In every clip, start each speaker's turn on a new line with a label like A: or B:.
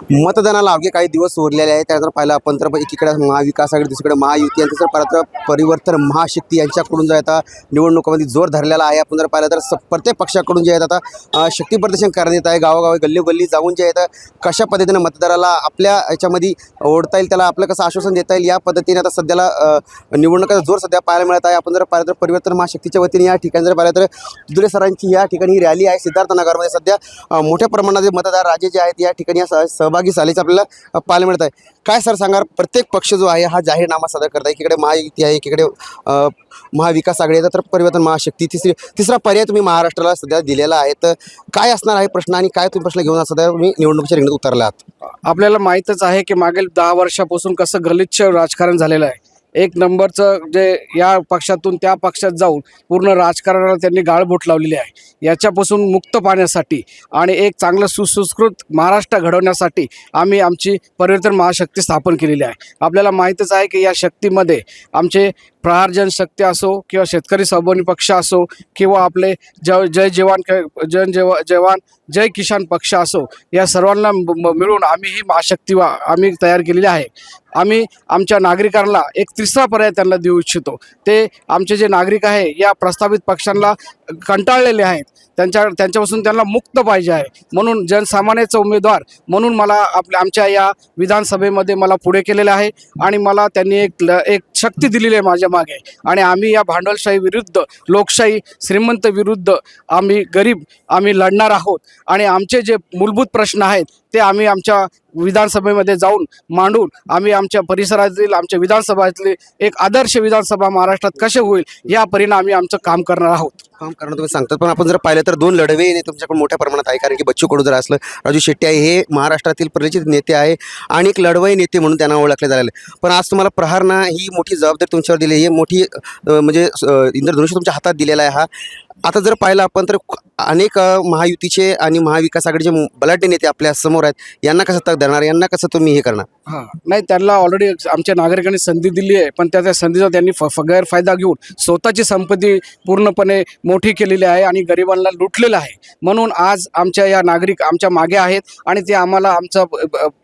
A: मतदानाला अवघे काही दिवस उरलेले आहेत. त्यानंतर पाहिलं आपण तर एकीकडे महाविकास आघाडी दुसरीकडे महायुती आणि तसं पाहिलं तर परिवर्तन महाशक्ती यांच्याकडून जो आहे आता निवडणुकामध्ये जोर धरलेला आहे. आपण जर पाहिलं तर स- प्रत्येक पक्षाकडून जे आहेत आता शक्ती प्रदर्शन करण्यात येत आहे. गावोगावी गल्लीगल्ली जाऊन जे आहेत कशा पद्धतीने मतदाराला आपल्या याच्यामध्ये ओढता येईल त्याला आपलं कसं आश्वासन देता येईल या पद्धतीने आता सध्याला निवडणुकाचा जोर सध्या पाहायला मिळत आहे. आपण जर पाहिलं तर परिवर्तन महाशक्तीच्या वतीने या ठिकाणी जर पाहिलं तर दुले सरांची या ठिकाणी रॅली आहे. सिद्धार्थनगरमध्ये सध्या मोठ्या प्रमाणात मतदार राजे जे आहेत या ठिकाणी या सहभागी झाल्याचं आपल्याला पाहायला मिळत आहे. काय सर सांगा प्रत्येक पक्ष जो आहे हा जाहीरनामा सादर करत आहे. एकीकडे महायुती आहे एकीकडे महाविकास आघाडी आहे. तर परिवर्तन महाशक्ती तिसरी तिसरा पर्याय तुम्ही महाराष्ट्राला सध्या दिलेला आहे. तर काय असणार आहे प्रश्न आणि काय तुम्ही प्रश्न घेऊन सध्या तुम्ही निवडणुकीच्या रिंगणात उतरला आहात
B: आपल्याला माहीतच आहे की मागील दहा वर्षापासून कसं गलिच्छ राजकारण झालेलं आहे. एक नंबरचं जे या पक्षातून त्या पक्षात जाऊन पूर्ण राजकारणाला त्यांनी गाळबोट लावलेली आहे. याच्यापासून मुक्त पाहण्यासाठी आणि एक चांगलं सुसंस्कृत महाराष्ट्र घडवण्यासाठी आम्ही आमची परिवर्तन महाशक्ती स्थापन केलेली आहे. आपल्याला माहीतच आहे की या शक्तीमध्ये आमचे प्रहार जनशक्ती असो किंवा शेतकरी सहभागी पक्ष असो किंवा आपले ज जय जवान जन जेव जवान जय किसान पक्ष असो या सर्वांना मिळून आम्ही ही महाशक्ती वा आम्ही तयार केलेली आहे. आम्ही आमच्या नागरिकांना एक तिसरा पर्याय त्यांना देऊ इच्छितो. ते आमचे जे नागरिक आहे या प्रस्तावित पक्षांना कंटाळलेले आहेत. त्यांच्या त्यांच्यापासून त्यांना मुक्त पाहिजे आहे. म्हणून जनसामान्याचा उमेदवार म्हणून मला आपल्या आमच्या या विधानसभेमध्ये मला पुढे केलेले आहे आणि मला त्यांनी एक ल- एक शक्ती दिलेली आहे माझ्या मागे आणि आम्ही या भांडवलशाही विरुद्ध लोकशाही श्रीमंत विरुद्ध आम्ही गरीब आम्ही लढणार आहोत. आणि आमचे जे मूलभूत प्रश्न आहेत ते आम्ही आमच्या विधानसभेमध्ये जाऊन मांडून आम्ही आमच्या परिसरातील आमच्या विधानसभातले एक आदर्श विधानसभा महाराष्ट्रात कसे होईल या परिणाम आम्ही आमचं काम करणार आहोत.
A: काम करणं तुम्ही सांगतात पण आपण जर पाहिलं तर दोन लढवे ने मोठ्या प्रमाणात आहे कारण की बच्चू कडू जर असलं राजू शेट्टी आहे हे महाराष्ट्रातील परिचित नेते आहे आणि एक लढवई नेते म्हणून त्यांना ओळखले झालेले पण आज तुम्हाला प्रहारना ही मोठी जबाबदारी तुमच्यावर दिली ही मोठी म्हणजे इंद्रधनुष्य तुमच्या हातात दिलेला आहे हा. आता जर पाहिलं आपण तर अनेक महायुतीचे आणि महाविकास आघाडीचे बलाढ्य नेते आपल्यासमोर आहेत. यांना कसं तक देणार यांना कसं तुम्ही हे करणार?
B: हां. नाही त्यांना ऑलरेडी आमच्या नागरिकांनी संधी दिली आहे. पण त्या त्या संधीचा त्यांनी फ फ- गैरफायदा घेऊन स्वतःची संपत्ती पूर्णपणे मोठी केलेली आहे आणि गरिबांना लुटलेलं आहे. म्हणून आज आमच्या या नागरिक आमच्या मागे आहेत आणि ते आम्हाला आमचं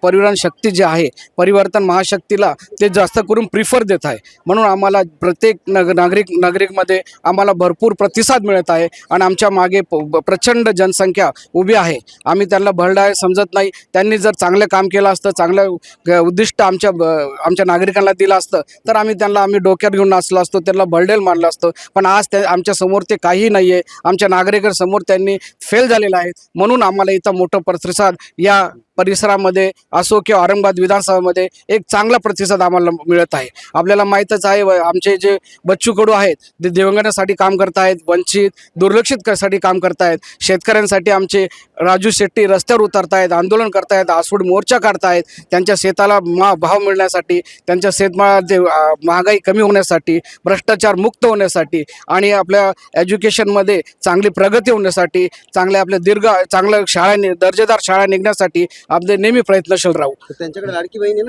B: परिवहन शक्ती जे आहे परिवर्तन महाशक्तीला ते जास्त करून प्रिफर देत आहे. म्हणून आम्हाला प्रत्येक नग नागरिक नागरिकमध्ये आम्हाला भरपूर प्रतिसाद मिळत आहे आणि आमच्या मागे प- प्रचंड जनसंख्या उभी आहे. आम्ही त्यांना भरडाय समजत नाही. त्यांनी जर चांगलं काम केलं असतं चांगलं उद्दिष्ट आमच्या ब- आमच्या नागरिकांना दिलं असतं तर आम्ही त्यांना आम्ही डोक्यात घेऊन नाचलो असतो त्यांना भरडेल मारलं असतं. पण आज त्या आमच्यासमोर ते काही नाही आहे आमच्या नागरिकांसमोर त्यांनी फेल झालेलं आहेत म्हणून आम्हाला इथं मोठं प्रतिसाद या परिसरामध्ये असो किंवा औरंगाबाद विधानसभामध्ये एक चांगला प्रतिसाद आम्हाला मिळत आहे. आपल्याला माहीतच आहे व आमचे जे बच्चू कडू आहेत ते दिवंगतासाठी काम करत आहेत वंचित दुर्लक्षित करण्यासाठी काम करतायत. शेतकऱ्यांसाठी आमचे राजू शेट्टी रस्त्यावर उतरतायत आंदोलन करतायत आसूड मोर्चा काढतायत. त्यांच्या शेताला मा भाव मिळण्यासाठी त्यांच्या शेतमालाचे अ, महागाई कमी होण्यासाठी भ्रष्टाचार मुक्त होण्यासाठी आणि आपल्या एज्युकेशनमध्ये चांगली प्रगती होण्यासाठी चांगल्या आपल्या दीर्घ चांगल्या शाळा दर्जेदार शाळा निघण्यासाठी आपले नेहमी प्रयत्नशील राहू.
A: त्यांच्याकडे लाडकी बहीण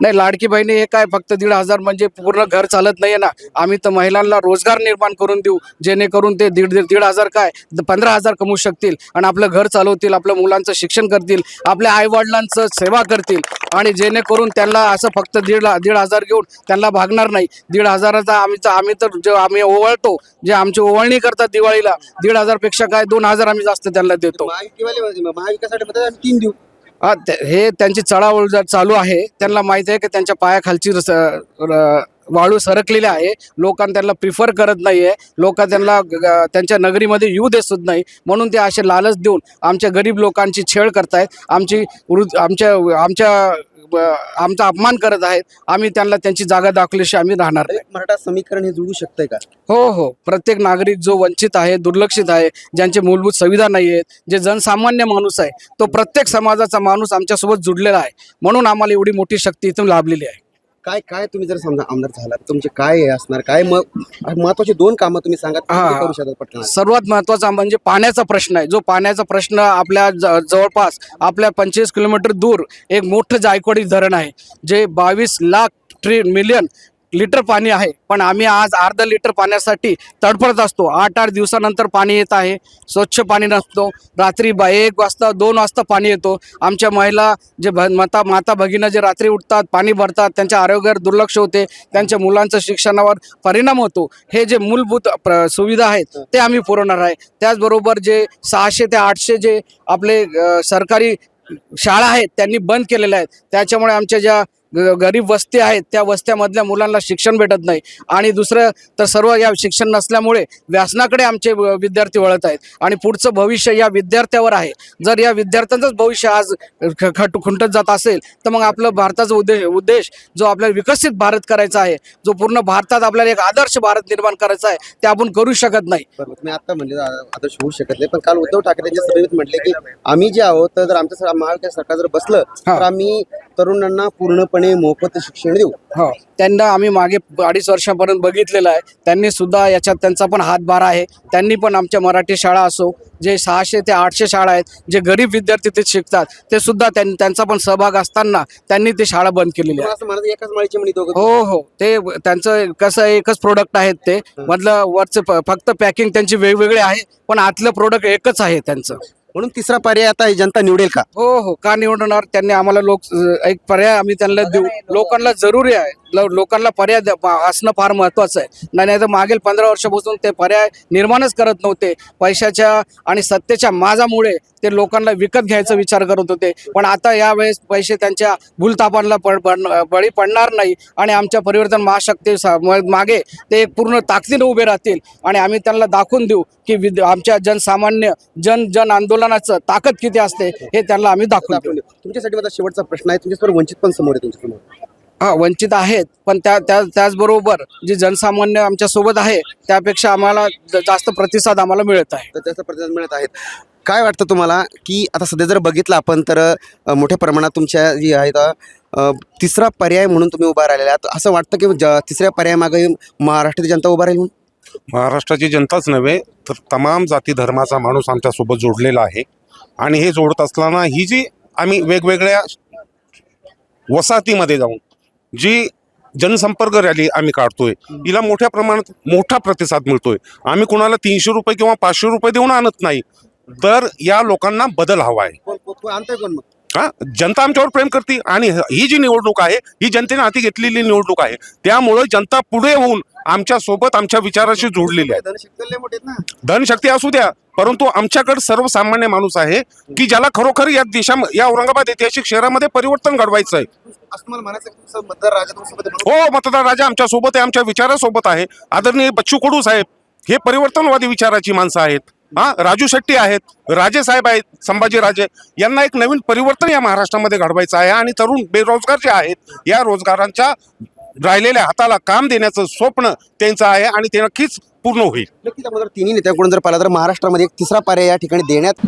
B: नाही लाडकी बहिणी हे काय फक्त दीड हजार म्हणजे पूर्ण घर चालत नाही ना. आम्ही तर महिलांना रोजगार निर्माण करून देऊ जेणेकरून ते दीड दीड दीड हजार काय? पंधरा हजार कमवू शकतील आणि आपलं घर चालवतील आपल्या मुलांचं शिक्षण करतील आपल्या आईवडिलांचं सेवा करतील आणि जेणेकरून त्यांना असं फक्त दीड दीड हजार घेऊन त्यांना भागणार नाही. दीड हजाराचा आम्ही आम्ही तर जे आम्ही ओवळतो जे आमची ओवळणी करतात दिवाळीला दीड हजारपेक्षा काय दोन हजार आम्ही जास्त त्यांना देतो.
A: तीन देऊ.
B: हा, त्यांची चढाओढ जर चालू आहे त्यांना माहिती आहे की त्यांच्या पायाखालची वाळू सरकलेली आहे. लोकांना त्यांना प्रिफर करत नाही आहे लोक त्यांना त्यांच्या नगरीमध्ये येऊ देत नाही. म्हणून ते असे लालच देऊन आमच्या गरीब लोकांची छेड करतायत. आमची वृद्ध आमच्या आमच्या आमचा अपमान करत आहेत. आम्ही त्यांना त्यांची जागा दाखवल्याशिवाय आम्ही राहणार
A: मराठा समीकरण हे जुळू शकतंय का?
B: हो हो. प्रत्येक नागरिक जो वंचित आहे दुर्लक्षित आहे ज्यांचे मूलभूत सुविधा नाही आहेत जे जनसामान्य माणूस आहे तो प्रत्येक समाजाचा माणूस आमच्यासोबत जुडलेला आहे. म्हणून आम्हाला एवढी मोठी शक्ती इथून लाभलेली आहे.
A: काय काय तुम्ही जर समजा आमदार झाला तर तुमचे काय हे असणार? काय मग महत्वाची दोन कामं तुम्ही सांगा
B: हा.
A: करू शकता पटकन.
B: सर्वात महत्त्वाचा म्हणजे पाण्याचा प्रश्न आहे. जो पाण्याचा प्रश्न आपल्या ज- जवळपास आपल्या पंचवीस किलोमीटर दूर एक मोठं जायकवाडी धरण आहे. जे बावीस लाख ट्री मिलियन लिटर पाणी आहे पण आम्ही आज अर्धा लिटर पाण्यासाठी तडफडत असतो. आठ आठ दिवसानंतर पाणी येत आहे. स्वच्छ पाणी नसतो. रात्री बा एक वाजता दोन वाजता पाणी येतो. आमच्या महिला जे भ माता माता भगिनी जे रात्री उठतात पाणी भरतात त्यांच्या आरोग्यावर दुर्लक्ष होते. त्यांच्या मुलांचं शिक्षणावर परिणाम होतो. हे जे मूलभूत प्र सुविधा आहेत ते आम्ही पुरवणार आहे. त्याचबरोबर जे सहाशे ते आठशे जे आपले सरकारी शाळा आहेत त्यांनी बंद केलेल्या आहेत. त्याच्यामुळे आमच्या ज्या गरीब वस्ती आहेत त्या वस्त्यामधल्या मुलांना शिक्षण भेटत नाही. आणि दुसरं तर सर्व या शिक्षण नसल्यामुळे व्यसनाकडे आमचे विद्यार्थी वळत आहेत. आणि पुढचं भविष्य या विद्यार्थ्यावर आहे. जर या विद्यार्थ्यांचंच भविष्य आज खट खुंटत जात असेल तर मग आपलं भारताचा उद्देश उद्देश जो आपल्याला विकसित भारत करायचा आहे जो पूर्ण भारतात आपल्याला एक आदर्श भारत निर्माण करायचा आहे ते आपण करू शकत नाही.
A: तुम्ही आता म्हणजे आदर्श होऊ शकत नाही पण काल उद्धव ठाकरे यांच्या सभेत म्हटले की आम्ही जे आहोत तर जर आमचं स- महाविकास सरकार जर बसलं तर आम्ही तरुणांना पूर्णपणे मोफत शिक्षण देऊ.
B: हो त्यांना आम्ही मागे अडीच वर्षापर्यंत बघितलेलं आहे. त्यांनी सुद्धा याच्यात त्यांचा पण हातभार आहे. त्यांनी पण आमच्या मराठी शाळा असो जे सहाशे ते आठशे शाळा आहेत जे गरीब विद्यार्थी ते शिकतात ते सुद्धा त्यां त्यांचा पण सहभाग असताना त्यांनी ती शाळा बंद केलेली आहे.
A: एकाच माळीची
B: हो हो. ते त्यांचं कसं आहे, एकच प्रोडक्ट आहेत ते. मधलं वरचं फ- फक्त पॅकिंग त्यांची वेगवेगळे आहे पण आतलं प्रोडक्ट एकच आहे त्यांचं.
A: म्हणून तिसरा पर्याय आता ही जनता निवडेल का?
B: हो हो. का निवडणार? त्यांनी आम्हाला लोक एक पर्याय आम्ही त्यांना देऊ. लोकांना जरुरी आहे. लोकांना पर्याय असणं फार महत्वाचं आहे. नाही नाही तर मागील पंधरा वर्षापासून ते पर्याय निर्माणच करत नव्हते. पैशाच्या आणि सत्तेच्या माजामुळे ते लोकांना विकत घ्यायचा विचार करत होते. पण आता यावेळेस पैसे त्यांच्या भूलतापांना पड बळी पडणार नाही आणि आमच्या परिवर्तन महाशक्ती मागे ते एक पूर्ण ताकदीने उभे राहतील. आणि आम्ही त्यांना दाखवून देऊ की विद आमच्या जनसामान्य जन जन आंदोलनाचं ताकद किती असते हे त्यांना आम्ही दाखवून देऊ.
A: तुमच्यासाठी माझा शेवटचा प्रश्न आहे. तुमच्यासमोर वंचित पण समोर आहे तुमच्यासमोर.
B: हा वंचित आहेत पण त्या त्या त्याचबरोबर जे जनसामान्य आमच्यासोबत आहे त्यापेक्षा आम्हाला जास्त प्रतिसाद आम्हाला मिळत आहे.
A: तर त्याचा प्रतिसाद मिळत आहेत. काय वाटतं तुम्हाला की आता सध्या जर बघितलं आपण तर मोठ्या प्रमाणात तुमच्या जी आहेत तिसरा पर्याय म्हणून तुम्ही उभा राहिलेला आहात. असं वाटतं की ज- तिसऱ्या पर्यायामागे महाराष्ट्राची जनता उभा राहील म्हणून?
C: महाराष्ट्राची जनताच नव्हे तर तमाम जाती धर्माचा माणूस आमच्यासोबत जोडलेला आहे. आणि हे जोडत असताना ही जी आम्ही वेगवेगळ्या वसाहतीमध्ये जाऊन जी जनसंपर्क रॅली आम्ही काढतोय हिला मोठ्या प्रमाणात मोठा प्रतिसाद मिळतोय. आम्ही कुणाला तीनशे रुपये किंवा पाचशे रुपये देऊन आणत नाही तर या लोकांना बदल हवा आहे. हा? जनता आमच्यावर प्रेम करते आणि ही जी निवडणूक आहे ही जनतेने हाती घेतलेली निवडणूक आहे त्यामुळे जनता पुढे होऊन आमच्यासोबत आमच्या विचाराशी जोडलेली
A: आहेत
C: धनशक्ती असू द्या परंतु आमच्याकडे सर्वसामान्य माणूस आहे की ज्याला खरोखर या देशा या औरंगाबाद ऐतिहासिक शहरामध्ये परिवर्तन घडवायचं आहे? हो मतदार राजा आमच्यासोबत आहे आमच्या विचारासोबत आहे. आदरणीय बच्चू कडू साहेब हे परिवर्तनवादी विचाराची माणसं आहेत. हा राजू शेट्टी आहेत राजे साहेब आहेत संभाजी राजे यांना एक नवीन परिवर्तन या महाराष्ट्रामध्ये घडवायचं आहे आणि तरुण बेरोजगार जे आहेत या रोजगारांच्या राहिलेल्या हाताला काम देण्याचं स्वप्न त्यांचं आहे आणि ते नक्कीच पूर्ण होईल.
A: नक्कीच आपण जर तिन्ही नेत्यांकडून जर पाहिला तर महाराष्ट्रामध्ये एक तिसरा पर्याय या ठिकाणी देण्यात